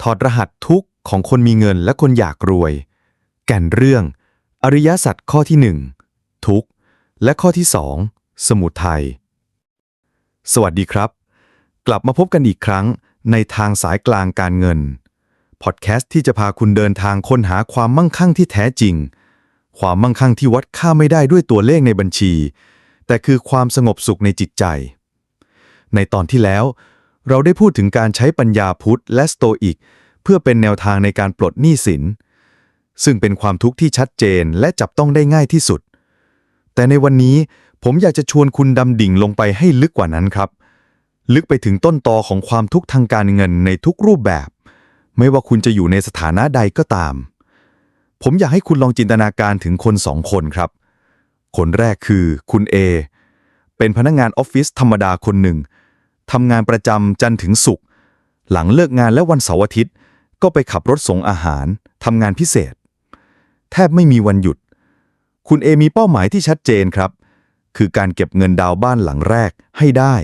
ถอดรหัสทุกข์ของคนมีเงินและคนอยากรวย แก่นเรื่อง อริยสัจข้อที่หนึ่งทุกข์ และข้อที่สองสมุทัย สวัสดีครับ กลับมาพบกันอีกครั้งในทางสายกลางการเงิน พอดแคสต์ที่จะพาคุณเดินทางค้นหาความมั่งคั่งที่แท้จริง ความมั่งคั่งที่วัดค่าไม่ได้ด้วยตัวเลขในบัญชี แต่คือความสงบสุขในจิตใจ ในตอนที่แล้ว เราได้พูดถึงการใช้ปัญญาพุทธและสโตอิก เพื่อเป็นแนวทางในการปลดหนี้สิน ซึ่งเป็นความทุกข์ที่ชัดเจนและจับต้องได้ง่ายที่สุด แต่ในวันนี้ผมอยากจะชวนคุณดำดิ่งลงไปให้ลึกกว่านั้นครับ ลึกไปถึงต้นตอของความทุกข์ทางการเงินในทุกรูปแบบ ไม่ว่าคุณจะอยู่ในสถานะใดก็ตาม ผมอยากให้คุณลองจินตนาการถึงคนสองคนครับ คนแรกคือคุณเอเป็นพนักงานออฟฟิศธรรมดาคนหนึ่ง ทำงานประจำจันทร์ถึงศุกร์หลังเลิกงานและวันเสาร์อาทิตย์ ก็ไปขับรถส่งอาหารทำงานพิเศษ แทบไม่มีวันหยุด คุณเอมีเป้าหมายที่ชัดเจนครับ คือการเก็บเงินดาวบ้านหลังแรกให้ได้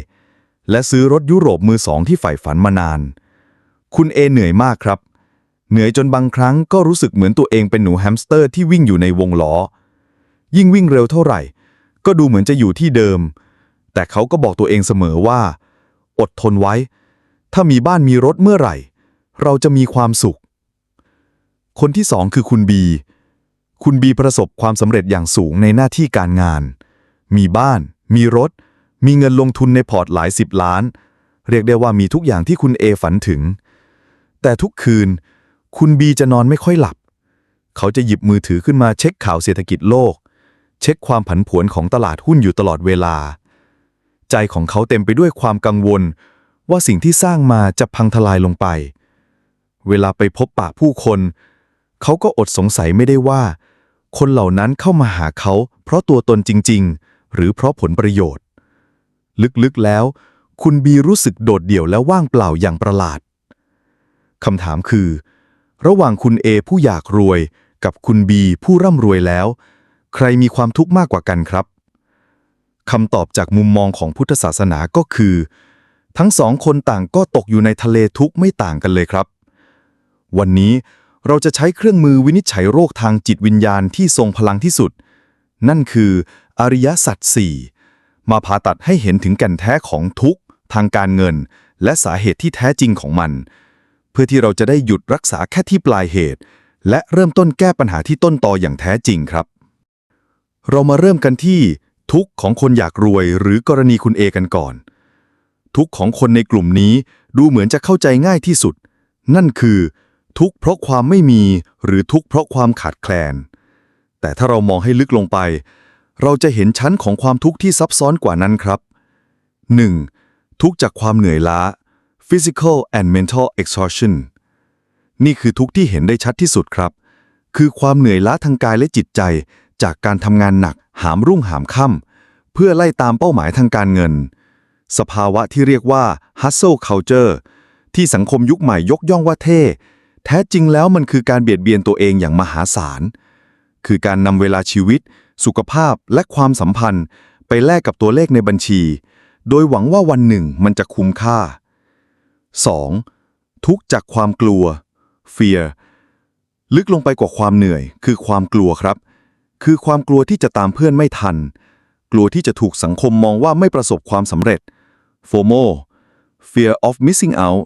และซื้อรถยุโรปมือสองที่ใฝ่ฝันมานาน คุณเอเหนื่อยมากครับ เหนื่อยจนบางครั้งก็รู้สึกเหมือนตัวเองเป็นหนูแฮมสเตอร์ที่วิ่งอยู่ในวงล้อ ยิ่งวิ่งเร็วเท่าไหร่ ก็ดูเหมือนจะอยู่ที่เดิม แต่เขาก็บอกตัวเองเสมอว่า อดทนไว้ ถ้ามีบ้านมีรถเมื่อไหร่ เราจะมีความสุข คนที่สองคือคุณบี คุณบีประสบความสำเร็จอย่างสูงในหน้าที่การงาน มีบ้าน มีรถ มีเงินลงทุนในพอร์ตหลายสิบล้าน เรียกได้ว่ามีทุกอย่างที่คุณเอฝันถึง แต่ทุกคืน คุณบีจะนอนไม่ค่อยหลับ เขาจะหยิบมือถือขึ้นมาเช็คข่าวเศรษฐกิจโลก เช็คความผันผวนของตลาดหุ้นอยู่ตลอดเวลา ใจของเขาเต็มไปด้วยความกังวล ว่าสิ่งที่สร้างมาจะพังทลายลงไป เวลาไปพบปะผู้คน เขาก็อดสงสัยไม่ได้ว่า คนเหล่านั้นเข้ามาหาเขา เพราะตัวตนจริง ๆ หรือเพราะผลประโยชน์ ลึกๆแล้ว คุณบีรู้สึกโดดเดี่ยวและว่างเปล่าอย่างประหลาดคำถามคือ ระหว่างคุณเอผู้อยากรวย กับคุณบีผู้ร่ำรวยแล้ว ใครมีความทุกข์มากกว่ากันครับ คำตอบจากมุมมองของพุทธศาสนาก็คือ ทั้งสองคนต่างก็ตกอยู่ในทะเลทุกข์ไม่ต่างกันเลยครับ วันนี้เราจะใช้เครื่องมือวินิจฉัยโรคทางจิตวิญญาณที่ทรงพลังที่สุด นั่นคืออริยสัจสี่มาผ่าตัดให้เห็นถึงแก่นแท้ของทุกข์ ทางการเงิน และสาเหตุที่แท้จริงของมัน เพื่อที่เราจะได้หยุดรักษาแค่ที่ปลายเหตุ และเริ่มต้นแก้ปัญหาที่ต้นตออย่างแท้จริงครับ เรามาเริ่มกันที่ ทุกของคนอยากรวยหรือกรณีคุณเอกันก่อน ทุกของคนในกลุ่มนี้ดูเหมือนจะเข้าใจง่ายที่สุด นั่นคือ ทุกเพราะความไม่มีหรือทุกเพราะความขาดแคลน แต่ถ้าเรามองให้ลึกลงไป เราจะเห็นชั้นของความทุกข์ที่ซับซ้อนกว่านั้นครับ 1. ทุกจากความเหนื่อยล้า physical and mental exhaustion นี่คือทุกที่เห็นได้ชัดที่สุดครับ คือความเหนื่อยล้าทางกายและจิตใจ จากการทำงานหนักหามรุ่งหามค่ำเพื่อไล่ตามเป้าหมายทางการเงิน สภาวะที่เรียกว่า hustle culture ที่สังคมยุคใหม่ยกย่องว่าเท่ แท้จริงแล้วมันคือการเบียดเบียนตัวเองอย่างมหาศาล คือการนำเวลาชีวิต สุขภาพและความสัมพันธ์ ไปแลกกับตัวเลขในบัญชี โดยหวังว่าวันหนึ่งมันจะคุ้มค่า 2. ทุกจากความกลัว fear ลึกลงไปกว่าความเหนื่อย คือความกลัวครับ คือความกลัวที่จะตามเพื่อนไม่ทัน กลัวที่จะถูกสังคมมองว่าไม่ประสบความสำเร็จ FOMO fear of missing out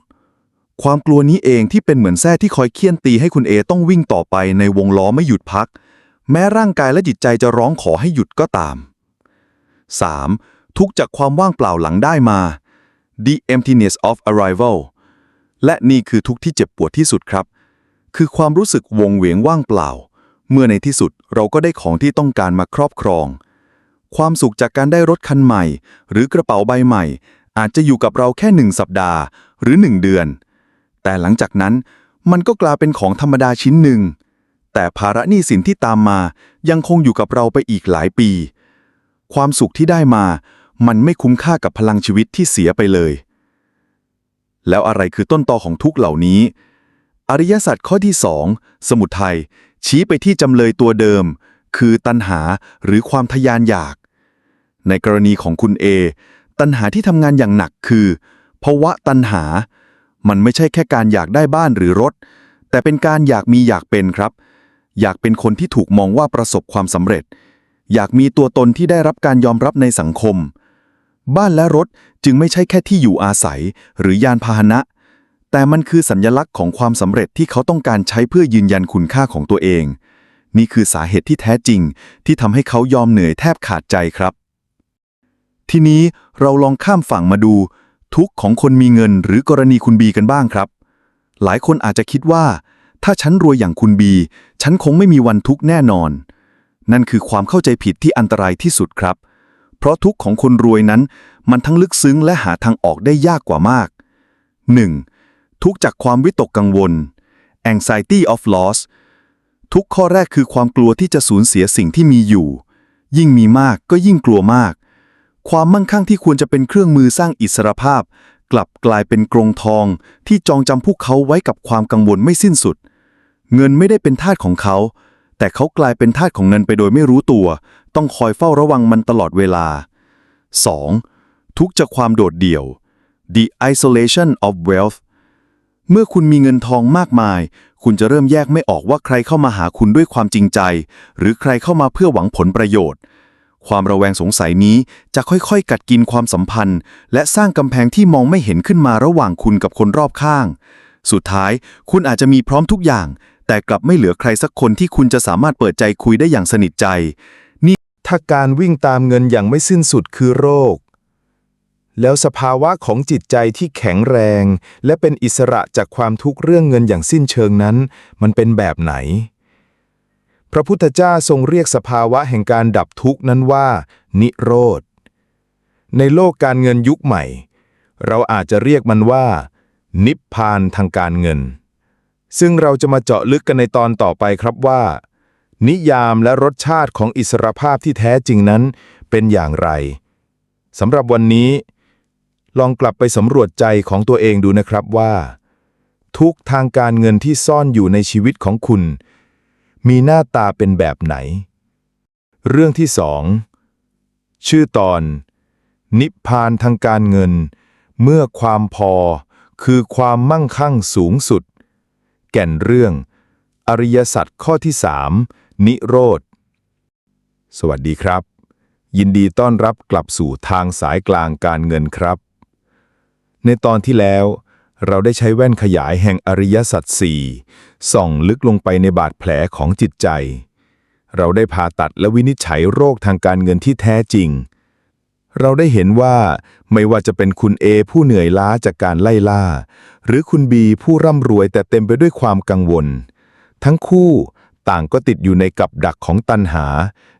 ความกลัวนี้เองที่เป็นเหมือนแส้ที่คอยเคี่ยนตีให้คุณเอต้องวิ่งต่อไปในวงล้อไม่หยุดพัก แม้ร่างกายและจิตใจจะร้องขอให้หยุดก็ตาม 3. ทุกจากความว่างเปล่าหลังได้มา the emptiness of arrival และนี่คือทุกที่เจ็บปวดที่สุดครับ คือความรู้สึกวงเวียงว่างเปล่า เมื่อในที่สุดเราก็ได้ของที่ต้องการมาครอบครอง ความสุขจากการได้รถคันใหม่ หรือกระเป๋าใบใหม่ อาจจะอยู่กับเราแค่หนึ่งสัปดาห์ หรือหนึ่งเดือน แต่หลังจากนั้นมันก็กลายเป็นของธรรมดาชิ้นหนึ่ง แต่ภาระหนี้สินที่ตามมายังคงอยู่กับเราไปอีกหลายปี ความสุขที่ได้มา มันไม่คุ้มค่ากับพลังชีวิตที่เสียไปเลย แล้วอะไรคือต้นตอของทุกเหล่านี้ อริยสัจข้อที่สองสมุทัย ชี้ไปที่จำเลยตัวเดิม คือตัณหาหรือความทยานอยาก ในกรณีของคุณเอตัณหาที่ทำงานอย่างหนักคือภาวะตัณหา มันไม่ใช่แค่การอยากได้บ้านหรือรถ แต่เป็นการอยากมีอยากเป็นครับ อยากเป็นคนที่ถูกมองว่าประสบความสำเร็จ อยากมีตัวตนที่ได้รับการยอมรับในสังคม บ้านและรถจึงไม่ใช่แค่ที่อยู่อาศัย หรือยานพาหนะแแต่มันคือสัญลักษณ์ของความสำเร็จที่เขาต้องการใช้เพื่อยืนยันคุณค่าของตัวเอง นี่คือสาเหตุที่แท้จริง ที่ทำให้เขายอมเหนื่อยแทบขาดใจครับ ทีนี้เราลองข้ามฝั่งมาดู ทุกของคนมีเงินหรือกรณีคุณบีกันบ้างครับ หลายคนอาจจะคิดว่า ถ้าฉันรวยอย่างคุณบี ฉันคงไม่มีวันทุกแน่นอน นั่นคือความเข้าใจผิดที่อันตรายที่สุดครับ เพราะทุกข์ของคนรวยนั้น มันทั้งลึกซึ้งและหาทางออกได้ยากกว่ามาก 1. ทุกจากความวิตกกังวล anxiety of loss ทุกข้อแรกคือความกลัวที่จะสูญเสียสิ่งที่มีอยู่ ยิ่งมีมากก็ยิ่งกลัวมาก ความมั่งคั่งที่ควรจะเป็นเครื่องมือสร้างอิสรภาพ กลับกลายเป็นกรงทอง ที่จองจำพวกเขาไว้กับความกังวลไม่สิ้นสุด เงินไม่ได้เป็นทาสของเขา แต่เขากลายเป็นทาสของเงินไปโดยไม่รู้ตัว ต้องคอยเฝ้าระวังมันตลอดเวลา 2. ทุกจากความโดดเดี่ยว the isolation of wealth เมื่อคุณมีเงินทองมากมาย คุณจะเริ่มแยกไม่ออกว่าใครเข้ามาหาคุณด้วยความจริงใจ หรือใครเข้ามาเพื่อหวังผลประโยชน์ ความระแวงสงสัยนี้จะค่อยๆ กัดกินความสัมพันธ์ และสร้างกำแพงที่มองไม่เห็นขึ้นมาระหว่างคุณกับคนรอบข้าง สุดท้าย คุณอาจจะมีพร้อมทุกอย่าง แต่กลับไม่เหลือใครสักคนที่คุณจะสามารถเปิดใจคุยได้อย่างสนิทใจ นี่ถ้าการวิ่งตามเงินอย่างไม่สิ้นสุดคือโรค แล้วสภาวะของจิตใจที่แข็งแรง และเป็นอิสระจากความทุกข์เรื่องเงินอย่างสิ้นเชิงนั้น มันเป็นแบบไหน พระพุทธเจ้าทรงเรียกสภาวะแห่งการดับทุกข์นั้นว่า นิโรธ ในโลกการเงินยุคใหม่ เราอาจจะเรียกมันว่า นิพพานทางการเงิน ซึ่งเราจะมาเจาะลึกกันในตอนต่อไปครับว่า นิยามและรสชาติของอิสรภาพที่แท้จริงนั้นเป็นอย่างไรสำหรับวันนี้ ลองกลับไปสำรวจใจของตัวเองดูนะครับว่า ทุกทางการเงินที่ซ่อนอยู่ในชีวิตของคุณ มีหน้าตาเป็นแบบไหน เรื่องที่สองชื่อตอน นิพพานทางการเงิน เมื่อความพอคือความมั่งคั่งสูงสุด แก่นเรื่อง อริยสัจข้อที่สามนิโรธ สวัสดีครับ ยินดีต้อนรับกลับสู่ทางสายกลางการเงินครับ ในตอนที่แล้ว เราได้ใช้แว่นขยายแห่งอริยสัจสี่ส่องลึกลงไปในบาดแผลของจิตใจ เราได้ผ่าตัดและวินิจฉัยโรคทางการเงินที่แท้จริง เราได้เห็นว่าไม่ว่าจะเป็นคุณเอผู้เหนื่อยล้าจากการไล่ล่า หรือคุณบีผู้ร่ำรวยแต่เต็มไปด้วยความกังวล ทั้งคู่ต่างก็ติดอยู่ในกับดักของตัณหา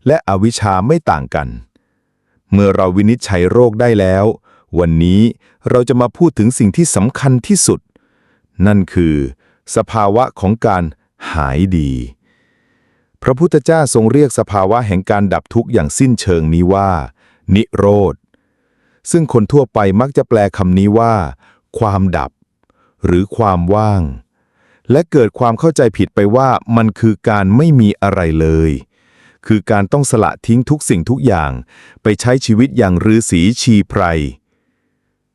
และอวิชชาไม่ต่างกัน เมื่อเราวินิจฉัยโรคได้แล้ว วันนี้เราจะมาพูดถึงสิ่งที่สำคัญที่สุด นั่นคือ สภาวะของการหายดี พระพุทธเจ้าทรงเรียกสภาวะแห่งการดับทุกข์อย่างสิ้นเชิงนี้ว่า นิโรธ ซึ่งคนทั่วไปมักจะแปลคำนี้ว่า ความดับ หรือความว่าง และเกิดความเข้าใจผิดไปว่ามันคือการไม่มีอะไรเลยคือการต้องสละทิ้งทุกสิ่งทุกอย่าง ไปใช้ชีวิตอย่างฤาษีชีไพร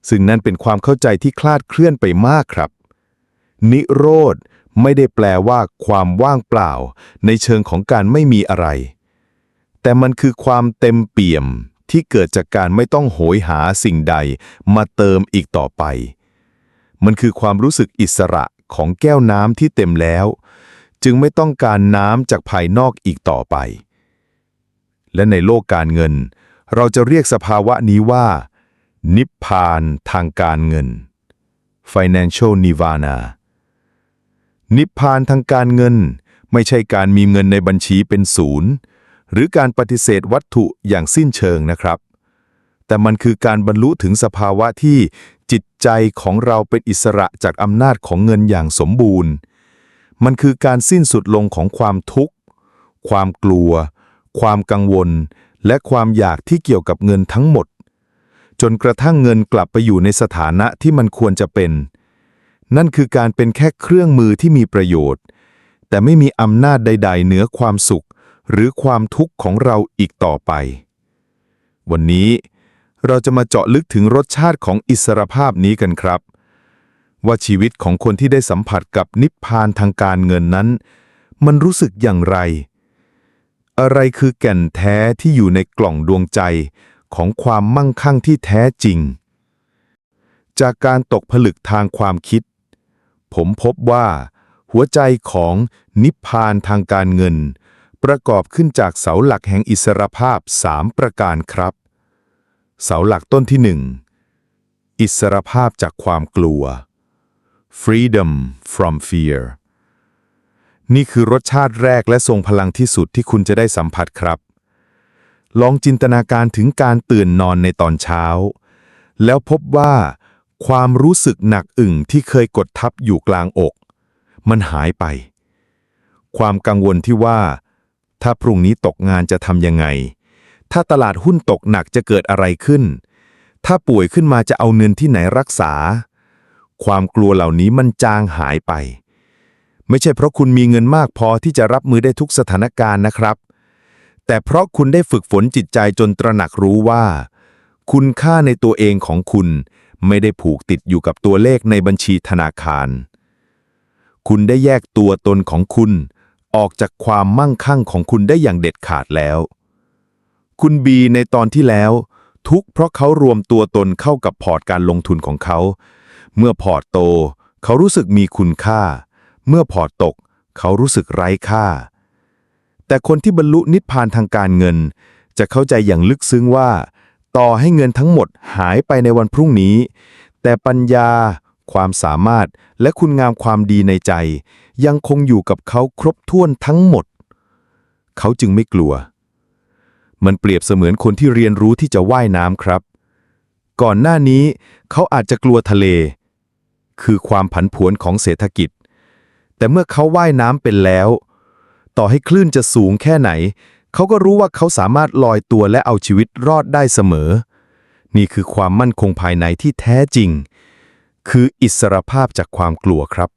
ซึ่งนั่นเป็นความเข้าใจที่คลาดเคลื่อนไปมากครับ นิโรธไม่ได้แปลว่าความว่างเปล่า ในเชิงของการไม่มีอะไร แต่มันคือความเต็มเปี่ยมที่เกิดจากการไม่ต้องโหยหาสิ่งใดมาเติมอีกต่อไป มันคือความรู้สึกอิสระของแก้วน้ำที่เต็มแล้ว จึงไม่ต้องการน้ำจากภายนอกอีกต่อไป และในโลกการเงิน เราจะเรียกสภาวะนี้ว่า นิพพานทางการเงิน financial nirvana นิพพานทางการเงิน ไม่ใช่การมีเงินในบัญชีเป็นศูนย์ หรือการปฏิเสธวัตถุอย่างสิ้นเชิงนะครับ แต่มันคือการบรรลุถึงสภาวะที่จิตใจของเราเป็นอิสระจากอำนาจของเงินอย่างสมบูรณ์ มันคือการสิ้นสุดลงของความทุกข์ ความกลัว ความกังวล และความอยากที่เกี่ยวกับเงินทั้งหมด จนกระทั่งเงินกลับไปอยู่ในสถานะที่มันควรจะเป็น นั่นคือการเป็นแค่เครื่องมือที่มีประโยชน์ แต่ไม่มีอำนาจใด ๆ เหนือความสุข หรือความทุกข์ของเราอีกต่อไป วันนี้เราจะมาเจาะลึกถึงรสชาติของอิสรภาพนี้กันครับ ว่าชีวิตของคนที่ได้สัมผัสกับนิพพานทางการเงินนั้น มันรู้สึกอย่างไร อะไรคือแก่นแท้ที่อยู่ในกล่องดวงใจ ของความมั่งคั่งที่แท้จริง จากการตกผลึกทางความคิด ผมพบว่า หัวใจของนิพพานทางการเงิน ประกอบขึ้นจากเสาหลักแห่งอิสรภาพสามประการครับ เสาหลักต้นที่หนึ่งอิสรภาพจากความกลัว freedom from fear นี่คือรสชาติแรกและทรงพลังที่สุดที่คุณจะได้สัมผัสครับ ลองจินตนาการถึงการตื่นนอนในตอนเช้า แล้วพบว่า ความรู้สึกหนักอึ่งที่เคยกดทับอยู่กลางอก มันหายไป ความกังวลที่ว่า ถ้าพรุ่งนี้ตกงานจะทำยังไง ถ้าตลาดหุ้นตกหนักจะเกิดอะไรขึ้น ถ้าป่วยขึ้นมาจะเอาเงินที่ไหนรักษา ความกลัวเหล่านี้มันจางหายไป ไม่ใช่เพราะคุณมีเงินมากพอที่จะรับมือได้ทุกสถานการณ์นะครับ แต่เพราะคุณได้ฝึกฝนจิตใจจนตระหนักรู้ว่า คุณค่าในตัวเองของคุณไม่ได้ผูกติดอยู่กับตัวเลขในบัญชีธนาคาร คุณได้แยกตัวตนของคุณ ออกจากความมั่งคั่งของคุณได้อย่างเด็ดขาดแล้ว คุณบีในตอนที่แล้ว ทุกเพราะเขารวมตัวตนเข้ากับพอร์ตการลงทุนของเขา เมื่อพอร์ตโต เขารู้สึกมีคุณค่า เมื่อพอร์ตตก เขารู้สึกไร้ค่า แต่คนที่บรรลุนิพพานทางการเงิน จะเข้าใจอย่างลึกซึ้งว่า ต่อให้เงินทั้งหมดหายไปในวันพรุ่งนี้ แต่ปัญญา ความสามารถและคุณงามความดีในใจ ยังคงอยู่กับเขาครบถ้วนทั้งหมด เขาจึงไม่กลัว มันเปรียบเสมือนคนที่เรียนรู้ที่จะว่ายน้ำครับ ก่อนหน้านี้เขาอาจจะกลัวทะเล คือความผันผวนของเศรษฐกิจ แต่เมื่อเขาว่ายน้ำเป็นแล้ว ต่อให้คลื่นจะสูงแค่ไหน เขาก็รู้ว่าเขาสามารถลอยตัวและเอาชีวิตรอดได้เสมอ นี่คือความมั่นคงภายในที่แท้จริง คืออิสรภาพจากความกลัวครับ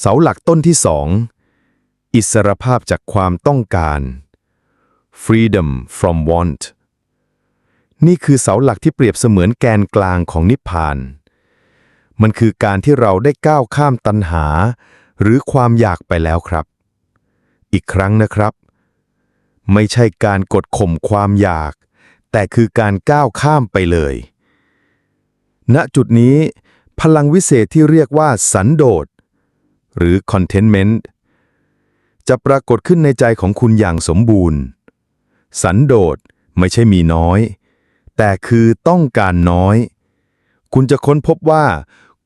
เสาหลักต้นที่สองอิสรภาพจากความต้องการ freedom from want นี่คือเสาหลักที่เปรียบเสมือนแกนกลางของนิพพาน มันคือการที่เราได้ก้าวข้ามตัณหา หรือความอยากไปแล้วครับ อีกครั้งนะครับ ไม่ใช่การกดข่มความอยาก แต่คือการก้าวข้ามไปเลย ณจุดนี้ พลังวิเศษที่เรียกว่าสันโดษ หรือ contentment จะปรากฏขึ้นในใจของคุณอย่างสมบูรณ์ สันโดษไม่ใช่มีน้อย แต่คือต้องการน้อย คุณจะค้นพบว่า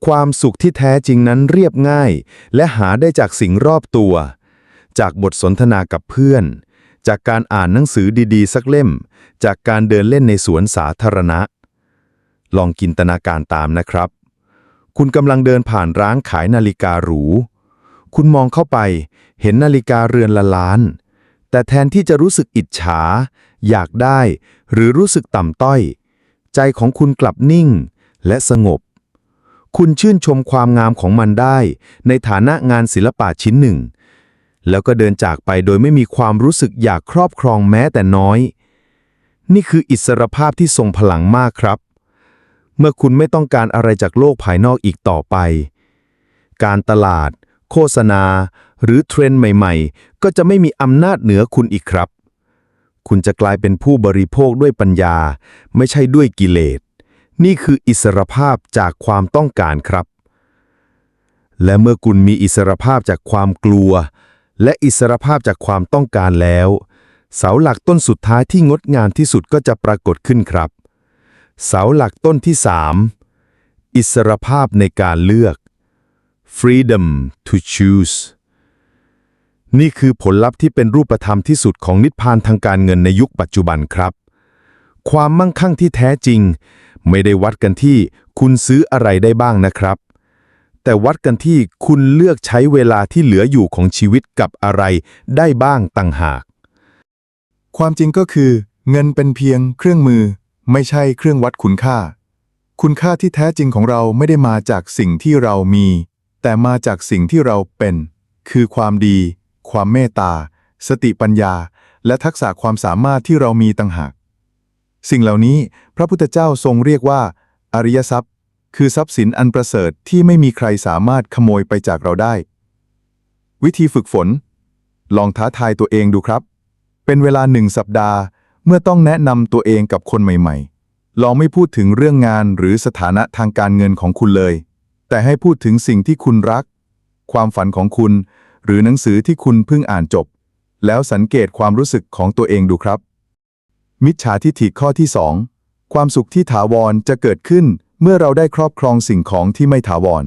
ความสุขที่แท้จริงนั้นเรียบง่าย และหาได้จากสิ่งรอบตัว จากบทสนทนากับเพื่อน จากการอ่านหนังสือดีๆ สักเล่ม จากการเดินเล่นในสวนสาธารณะ ลองจินตนาการตามนะครับ คุณกำลังเดินผ่านร้านขายนาฬิกาหรู คุณมองเข้าไป เห็นนาฬิกาเรือนละล้าน แต่แทนที่จะรู้สึกอิจฉา อยากได้ หรือรู้สึกต่ำต้อย ใจของคุณกลับนิ่ง และสงบคุณชื่นชมความงามของมันได้ ในฐานะงานศิลปะชิ้นหนึ่ง แล้วก็เดินจากไปโดยไม่มีความรู้สึกอยากครอบครองแม้แต่น้อย นี่คืออิสรภาพที่ทรงพลังมากครับ เมื่อคุณไม่ต้องการอะไรจากโลกภายนอกอีกต่อไป การตลาด โฆษณา หรือเทรนด์ใหม่ๆ ก็จะไม่มีอำนาจเหนือคุณอีกครับ คุณจะกลายเป็นผู้บริโภคด้วยปัญญา ไม่ใช่ด้วยกิเลส นี่คืออิสรภาพจากความต้องการครับ และเมื่อคุณมีอิสรภาพจากความกลัว และอิสรภาพจากความต้องการแล้ว เสาหลักต้นสุดท้ายที่งดงามที่สุดก็จะปรากฏขึ้นครับ เสาหลักต้นที่3อิสรภาพในการเลือก freedom to choose นี่คือผลลัพธ์ที่เป็นรูปธรรมที่สุดของนิพพานทางการเงินในยุคปัจจุบันครับ ความมั่งคั่งที่แท้จริง ไม่ได้วัดกันที่คุณซื้ออะไรได้บ้างนะครับ แต่วัดกันที่คุณเลือกใช้เวลาที่เหลืออยู่ของชีวิตกับอะไรได้บ้างต่างหาก ความจริงก็คือ เงินเป็นเพียงเครื่องมือ ไม่ใช่เครื่องวัดคุณค่า คุณค่าที่แท้จริงของเราไม่ได้มาจากสิ่งที่เรามี แต่มาจากสิ่งที่เราเป็น คือความดี ความเมตตา สติปัญญา และทักษะความสามารถที่เรามีต่างหาก สิ่งเหล่านี้พระพุทธเจ้าทรงเรียกว่า อริยทรัพย์ คือทรัพย์สินอันประเสริฐที่ไม่มีใครสามารถขโมยไปจากเราได้ วิธีฝึกฝน ลองท้าทายตัวเองดูครับ เป็นเวลาหนึ่งสัปดาห์ เมื่อต้องแนะนำตัวเองกับคนใหม่ๆ ลองไม่พูดถึงเรื่องงานหรือสถานะทางการเงินของคุณเลย แต่ให้พูดถึงสิ่งที่คุณรัก ความฝันของคุณ หรือหนังสือที่คุณเพิ่งอ่านจบ แล้วสังเกตความรู้สึกของตัวเองดูครับ มิจฉาทิฐิข้อที่ 2 ความสุขที่ถาวรจะเกิดขึ้น เมื่อเราได้ครอบครองสิ่งของที่ไม่ถาวร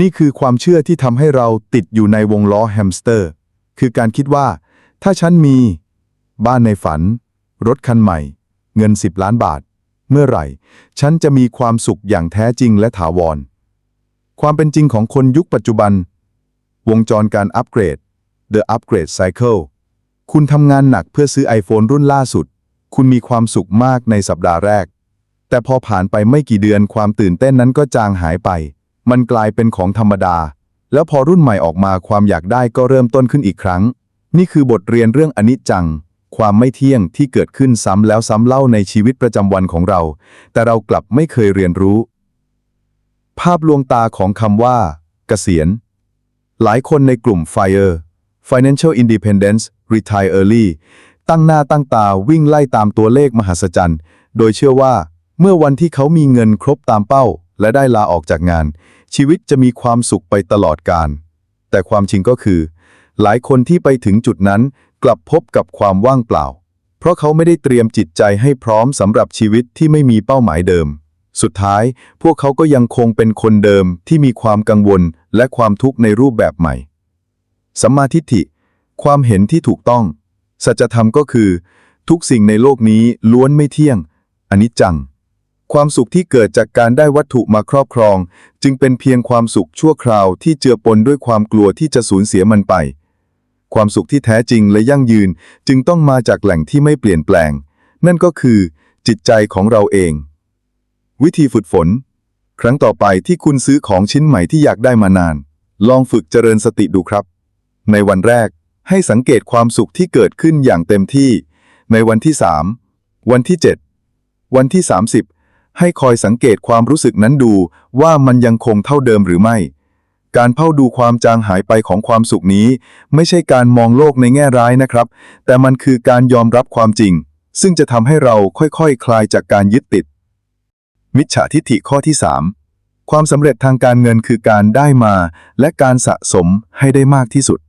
นี่คือความเชื่อที่ทำให้เราติดอยู่ในวงล้อแฮมสเตอร์ คือการคิดว่า ถ้าฉันมี บ้านในฝัน รถคันใหม่ เงิน 10 ล้านบาท เมื่อไหร่ ฉันจะมีความสุขอย่างแท้จริงและถาวร ความเป็นจริงของคนยุคปัจจุบัน วงจรการอัปเกรด The Upgrade Cycle คุณทำงานหนักเพื่อซื้อ iPhone รุ่นล่าสุด คุณมีความสุขมากในสัปดาห์แรก แต่พอผ่านไปไม่กี่เดือนความตื่นเต้นนั้นก็จางหายไป มันกลายเป็นของธรรมดา แล้วพอรุ่นใหม่ออกมาความอยากได้ก็เริ่มต้นขึ้นอีกครั้ง นี่คือบทเรียนเรื่องอนิจจัง ความไม่เที่ยงที่เกิดขึ้นซ้ำแล้วซ้ำเล่าในชีวิตประจำวันของเรา แต่เรากลับไม่เคยเรียนรู้ ภาพลวงตาของคำว่า เกษียณ หลายคนในกลุ่ม FIRE Financial Independence Retire Early ตั้งหน้าตั้งตาวิ่งไล่ตามตัวเลขมหัศจรรย์ โดยเชื่อว่า เมื่อวันที่เขามีเงินครบตามเป้า และได้ลาออกจากงาน ชีวิตจะมีความสุขไปตลอดกาลแต่ความจริงก็คือ หลายคนที่ไปถึงจุดนั้นกลับพบกับความว่างเปล่า เพราะเขาไม่ได้เตรียมจิตใจให้พร้อมสำหรับชีวิตที่ไม่มีเป้าหมายเดิม สุดท้าย พวกเขาก็ยังคงเป็นคนเดิมที่มีความกังวลและความทุกข์ในรูปแบบใหม่ สัมมาทิฏฐิ ความเห็นที่ถูกต้อง สัจธรรมก็คือ ทุกสิ่งในโลกนี้ล้วนไม่เที่ยงอนิจจัง ความสุขที่เกิดจากการได้วัตถุมาครอบครอง จึงเป็นเพียงความสุขชั่วคราวที่เจือปนด้วยความกลัวที่จะสูญเสียมันไป ความสุขที่แท้จริงและยั่งยืนจึงต้องมาจากแหล่งที่ไม่เปลี่ยนแปลง นั่นก็คือ จิตใจของเราเอง วิธีฝึกฝน ครั้งต่อไปที่คุณซื้อของชิ้นใหม่ที่อยากได้มานาน ลองฝึกเจริญสติดูครับ ในวันแรกให้สังเกตความสุขที่เกิดขึ้นอย่างเต็มที่ ในวันที่ 3 วันที่ 7 วันที่ 30 ให้คอยสังเกตความรู้สึกนั้นดูว่ามันยังคงเท่าเดิมหรือไม่ การเฝ้าดูความจางหายไปของความสุขนี้ ไม่ใช่การมองโลกในแง่ร้ายนะครับ แต่มันคือการยอมรับความจริง ซึ่งจะทำให้เราค่อยๆคคลายจากการยึดติด มิจฉาทิฏฐิข้อที่ 3 ความสำเร็จทางการเงินคือการได้มา และการสะสมให้ได้มากที่สุด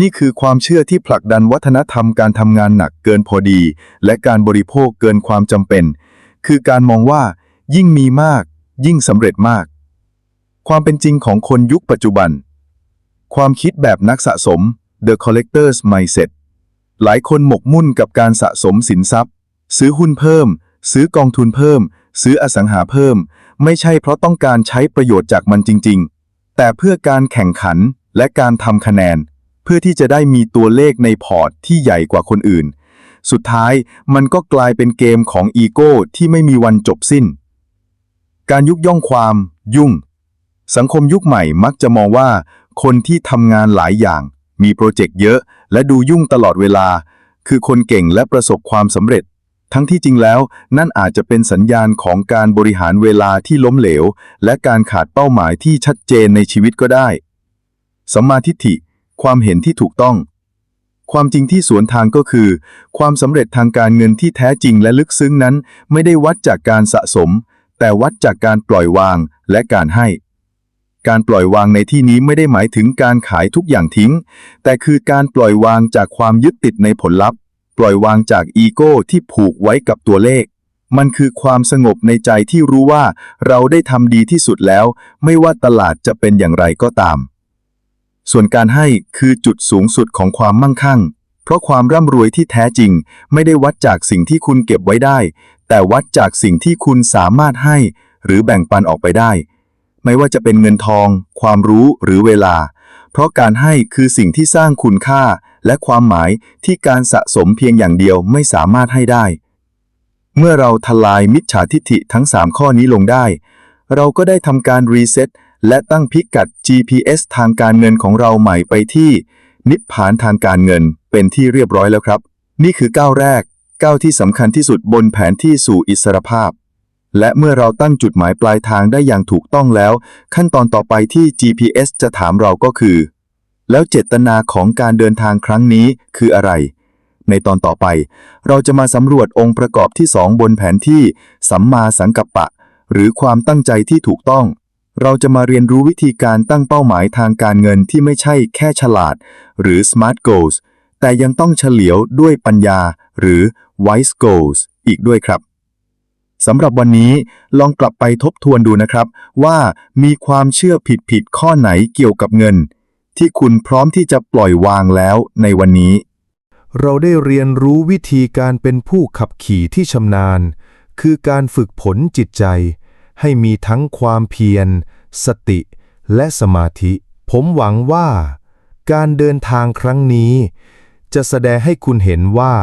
นี่คือความเชื่อที่ผลักดันวัฒนธรรมการทำงานหนักเกินพอดี และการบริโภคเกินความจำเป็น คือการมองว่า ยิ่งมีมาก ยิ่งสำเร็จมาก ความเป็นจริงของคนยุคปัจจุบัน ความคิดแบบนักสะสม The Collector's Mindset หลายคนหมกมุ่นกับการสะสมสินทรัพย์ ซื้อหุ้นเพิ่ม ซื้อกองทุนเพิ่ม ซื้ออสังหาเพิ่ม ไม่ใช่เพราะต้องการใช้ประโยชน์จากมันจริง ๆ แต่เพื่อการแข่งขันและการทำคะแนน เพื่อที่จะได้มีตัวเลขในพอร์ตที่ใหญ่กว่าคนอื่น สุดท้ายมันก็กลายเป็นเกมของอีโก้ที่ไม่มีวันจบสิ้น การยุกย่องความยุ่ง สังคมยุคใหม่มักจะมองว่า คนที่ทำงานหลายอย่าง มีโปรเจกต์เยอะ และดูยุ่งตลอดเวลา คือคนเก่งและประสบความสำเร็จ ทั้งที่จริงแล้ว นั่นอาจจะเป็นสัญญาณของการบริหารเวลาที่ล้มเหลว และการขาดเป้าหมายที่ชัดเจนในชีวิตก็ได้สัมมาทิฏฐิ ความเห็นที่ถูกต้อง ความจริงที่สวนทางก็คือ ความสำเร็จทางการเงินที่แท้จริงและลึกซึ้งนั้น ไม่ได้วัดจากการสะสม แต่วัดจากการปล่อยวางและการให้ การปล่อยวางในที่นี้ไม่ได้หมายถึงการขายทุกอย่างทิ้ง แต่คือการปล่อยวางจากความยึดติดในผลลัพธ์ ปล่อยวางจากอีโก้ที่ผูกไว้กับตัวเลข มันคือความสงบในใจที่รู้ว่า เราได้ทำดีที่สุดแล้ว ไม่ว่าตลาดจะเป็นอย่างไรก็ตาม ส่วนการให้คือจุดสูงสุดของความมั่งคั่ง เพราะความร่ำรวยที่แท้จริง ไม่ได้วัดจากสิ่งที่คุณเก็บไว้ได้ แต่วัดจากสิ่งที่คุณสามารถให้ หรือแบ่งปันออกไปได้ ไม่ว่าจะเป็นเงินทอง ความรู้หรือเวลา เพราะการให้คือสิ่งที่สร้างคุณค่า และความหมายที่การสะสมเพียงอย่างเดียวไม่สามารถให้ได้ เมื่อเราทลายมิจฉาทิฐิทั้ง 3 ข้อนี้ลงได้ เราก็ได้ทำการรีเซ็ต และตั้งพิกัด GPS ทางการเงินของเราใหม่ไปที่ นิพพานทางการเงินเป็นที่เรียบร้อยแล้วครับ นี่คือก้าวแรก ก้าวที่สำคัญที่สุดบนแผนที่สู่อิสรภาพ และเมื่อเราตั้งจุดหมายปลายทางได้อย่างถูกต้องแล้ว ขั้นตอนต่อไปที่ GPS จะถามเราก็คือ แล้วเจตนาของการเดินทางครั้งนี้คืออะไร ในตอนต่อไป เราจะมาสำรวจองค์ประกอบที่สองบนแผนที่ สัมมาสังกัปปะ หรือความตั้งใจที่ถูกต้อง เราจะมาเรียนรู้วิธีการตั้งเป้าหมายทางการเงินที่ไม่ใช่แค่ฉลาด หรือ smart goals แต่ยังต้องเฉลียวด้วยปัญญา หรือ wise goals อีกด้วยครับสำหรับวันนี้ลองกลับไปทบทวนดูนะครับ ว่ามีความเชื่อผิดๆข้อไหนเกี่ยวกับเงิน ที่คุณพร้อมที่จะปล่อยวางแล้วในวันนี้ เราได้เรียนรู้วิธีการเป็นผู้ขับขี่ที่ชำนาญ คือการฝึกผลจิตใจ ให้มีทั้งความเพียร สติ และสมาธิ ผมหวังว่า การเดินทางครั้งนี้ จะแสดงให้คุณเห็นว่า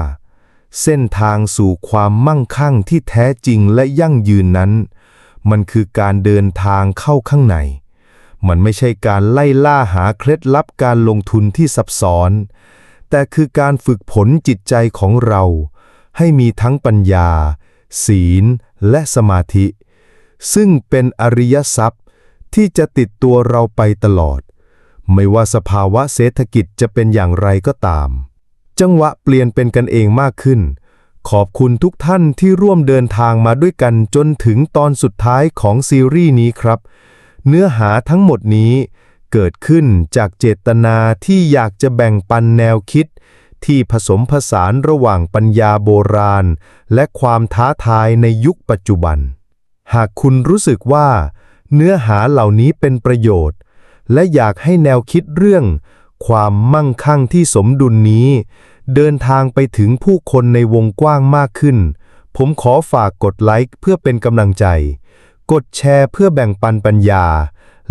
เส้นทางสู่ความมั่งคั่งที่แท้จริงและยั่งยืนนั้น มันคือการเดินทางเข้าข้างใน มันไม่ใช่การไล่ล่าหาเคล็ดลับการลงทุนที่ซับซ้อน แต่คือการฝึกผลจิตใจของเรา ให้มีทั้งปัญญา ศีล และสมาธิ ซึ่งเป็นอริยทรัพย์ที่จะติดตัวเราไปตลอด ไม่ว่าสภาวะเศรษฐกิจจะเป็นอย่างไรก็ตาม จังหวะเปลี่ยนเป็นกันเองมากขึ้น ขอบคุณทุกท่านที่ร่วมเดินทางมาด้วยกันจนถึงตอนสุดท้ายของซีรีส์นี้ครับ เนื้อหาทั้งหมดนี้เกิดขึ้นจากเจตนาที่อยากจะแบ่งปันแนวคิด ที่ผสมผสานระหว่างปัญญาโบราณ และความท้าทายในยุคปัจจุบัน หากคุณรู้สึกว่า เนื้อหาเหล่านี้เป็นประโยชน์ และอยากให้แนวคิดเรื่อง ความมั่งคั่งที่สมดุลนี้ เดินทางไปถึงผู้คนในวงกว้างมากขึ้น ผมขอฝากกดไลค์เพื่อเป็นกำลังใจ กดแชร์เพื่อแบ่งปันปัญญา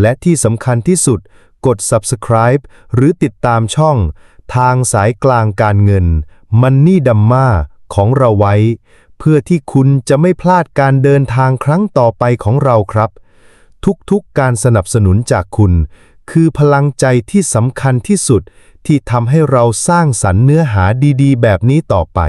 และที่สำคัญที่สุด กด subscribe หรือติดตามช่อง ทางสายกลางการเงิน Money d a m m a ของเราไว้ เพื่อที่คุณจะไม่พลาดการเดินทางครั้งต่อไปของเราครับ ทุกๆการสนับสนุนจากคุณ คือพลังใจที่สำคัญที่สุดที่ทำให้เราสร้างสรรค์เนื้อหาดีๆ แบบนี้ต่อไป